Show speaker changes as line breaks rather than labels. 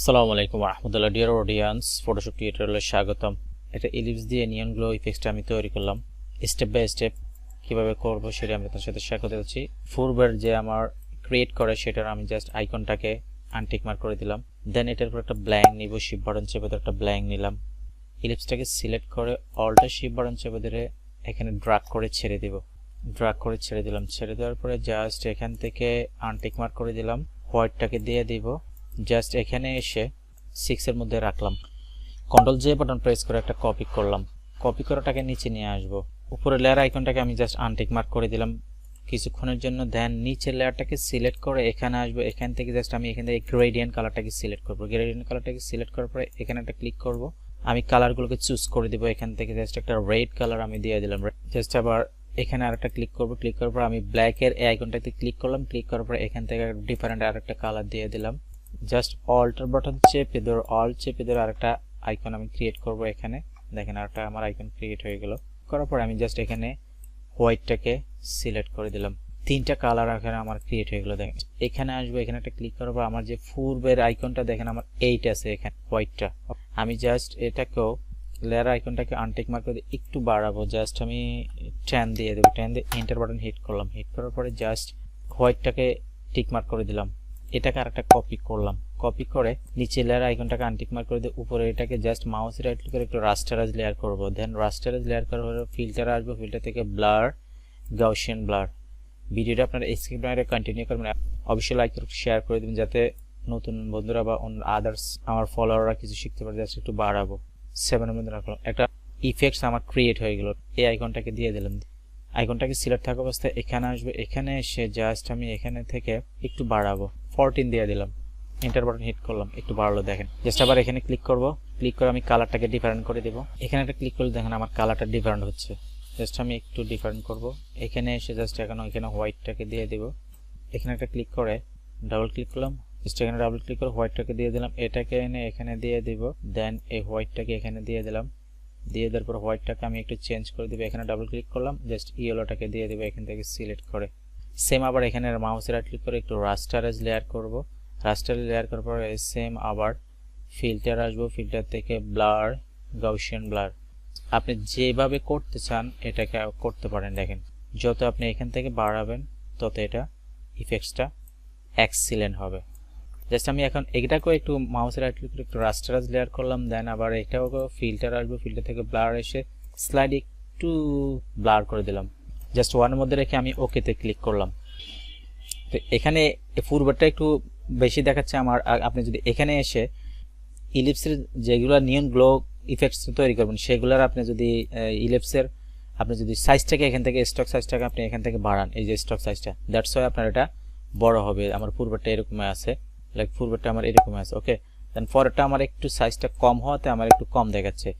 আসসালামু আলাইকুম রহমতুল্লাহ dear audience Photoshop টিউটোরিয়ালে স্বাগতম। এটা ইলিপস দিয়ে নিয়ন গ্লো ইফেক্টটা আমি তৈরি করলাম। স্টেপ বাই স্টেপ কীভাবে করব সেটা আমি তার সাথে শেয়ার করতে যাচ্ছি। পূর্বের যে আমার ক্রিয়েট করে সেটার আমি জাস্ট আইকনটাকে আনটিক মার্ক করে দিলাম। দেন এটার উপর একটা ব্ল্যাঙ্ক নিব শিপ বাটন চেপে একটা ব্ল্যাঙ্ক নিলাম। ইলিপসটাকে সিলেক্ট করে অলটা শিপ বাটন চেপে ধরে এখানে ড্রাগ করে ছেড়ে দিব। ড্রাগ করে ছেড়ে দিলাম। ছেড়ে দেওয়ার পরে জাস্ট এখান থেকে আনটিক মার্ক করে দিলাম। হোয়াইটটাকে দিয়ে দিব। জাস্ট এখানে এসে সিক্সের মধ্যে রাখলাম। কন্ট্রোল জে বাটন প্রেস করে একটা কপি করলাম। কপি করাটাকে নিচে নিয়ে আসব। উপরে লেয়ার আইকনটাকে আমি জাস্ট আনটিক মার্ক করে দিলাম। কিছুক্ষণের জন্য দেন নিচের লেয়ারটাকে সিলেক্ট করে এখানে আসব। এখান থেকে জাস্ট আমি এখান থেকে গ্রেডিয়েন্ট কালারটাকে সিলেক্ট করব। গ্রেডিয়েন্ট কালারটাকে সিলেক্ট করার পরে এখানে একটা ক্লিক করব। আমি কালারগুলোকে চুজ করে দিব। এখান থেকে জাস্ট একটা রেড কালার আমি দিয়ে দিলাম। জাস্ট আবার এখানে আরেকটা ক্লিক করব। ক্লিক করার পর আমি ব্ল্যাকের এই আইকনটাতে ক্লিক করলাম। ক্লিক করার পর এখান থেকে ডিফারেন্ট আরেকটা কালার দিয়ে দিলাম। জাস্ট অল্টার বাটন চেপে ধরে অল চেপে ধরে আরেকটা আইকন আমি ক্রিয়েট করব এখানে। দেখেন আরেকটা আমার আইকন ক্রিয়েট হয়ে গেল। করার পর আমি জাস্ট এখানে হোয়াইটটাকে সিলেক্ট করে দিলাম। তিনটা কালার এখানে আমার ক্রিয়েট হয়ে গেলো, দেখেন। এখানে আসব, এখানে একটা ক্লিক করার পর আমার যে পূর্বের আইকনটা দেখেন আমার এইট আছে এখানে হোয়াইটটা আমি জাস্ট এটাকেও লেয়ার আইকনটাকে আনটেক মার্ক করে একটু বাড়াবো। জাস্ট আমি ট্যান দিয়ে দেবো ট্যান দিয়ে এন্টার বাটন হিট করলাম। হিট করার পরে জাস্ট হোয়াইটটাকে টিক মার্ক করে দিলাম। এটাকে আরেকটা কপি করলাম। কপি করে নিচে লেয়ার আইকনটাকে আনটিক মার্ক করে দিয়ে উপরে এটাকে জাস্ট মাউস রাইট করে একটু রাস্টারাইজ লেয়ার করব। দেন রাস্টারাইজ লেয়ার করার পরে ফিল্টার আসব ফিল্টার থেকে ব্লার গাউশিয়ান ব্লার ভিডিওটা আপনারা স্ক্রিপ বাইরে কন্টিনিউ করবেন। অবশ্যই লাইক শেয়ার করে দেবেন যাতে নতুন বন্ধুরা বা অন্য আদার্স আমার ফলোয়াররা কিছু শিখতে পারে জাস্ট একটু বাড়াবো। সেভেনের মধ্যে রাখলাম। একটা ইফেক্টস আমার ক্রিয়েট হয়ে গেল। এই আইকনটাকে দিয়ে দিলাম। আইকনটাকে সিলেক্ট থাকা অবস্থায় এখানে আসবে। এখানে এসে জাস্ট আমি এখানে থেকে একটু বাড়াবো। ফোরটিন দিয়ে দিলাম। এন্টার বাটন হিট করলাম, একটু বাড়লো দেখেন। জাস্ট আবার এখানে ক্লিক করব। ক্লিক করে আমি কালারটাকে ডিফারেন্ট করে দেবো। এখানে একটা ক্লিক করলে দেখেন আমার কালারটা ডিফারেন্ট হচ্ছে। জাস্ট আমি একটু ডিফারেন্ট করব। এখানে এসে জাস্ট এখন এখানে হোয়াইটটাকে দিয়ে দেব। এখানে একটা ক্লিক করে ডাবল ক্লিক করলাম। জাস্ট এখানে ডাবল ক্লিক করে হোয়াইটটাকে দিয়ে দিলাম। এটাকে এনে এখানে দিয়ে দিব। দেন এই হোয়াইটটাকে এখানে দিয়ে দিলাম। দিয়ে দেওয়ার পর হোয়াইটটাকে আমি একটু চেঞ্জ করে দেবো। এখানে ডাবল ক্লিক করলাম। জাস্ট ইয়েলোটাকে দিয়ে দেবো। এখান থেকে সিলেক্ট করে। সেম আবার এখানে মাউসে রাইট করে একটু রাস্টারাইজ লেয়ার করব। রাস্টারাইজ লেয়ার করার পর সেম আবার ফিল্টার আসব। ফিল্টার থেকে ব্লার গাউশিয়ান ব্লার আপনি যেভাবে করতে চান এটাকে করতে পারেন, দেখেন। যত আপনি এখান থেকে বাড়াবেন, তত এটা ইফেক্টসটা এক্সিলেন্ট হবে। জাস্ট আমি এখন এটাকেও একটু মাউসের রাইট করে একটু রাস্টারাইজ লেয়ার করলাম দেন আবার এটাও ফিল্টার আসবে। ফিল্টার থেকে ব্লার এসে স্লাইড একটু ব্লার করে দিলাম। জাস্ট ওয়ানের মধ্যে রেখে আমি ওকেতে ক্লিক করলাম। তো এখানে পূর্বটা একটু বেশি দেখাচ্ছে আমার আপনি যদি এখানে এসে ইলিপসের যেগুলো নিয়ন গ্লো ইফেক্টস তৈরি করবেন, সেগুলোর আপনি যদি ইলিপসের আপনি যদি সাইজটাকে এখান থেকে স্টক সাইজটাকে আপনি এখান থেকে বাড়ান, এই যে স্টক সাইজটা দ্যাটস ওয়াই আপনার এটা বড় হবে, আমার পূর্বটা এরকম আছে লাইক পূর্বটা আমার এরকম আছে ওকে দেন পরেরটা আমার একটু সাইজটা কম হওয়াতে আমার একটু কম দেখাচ্ছে।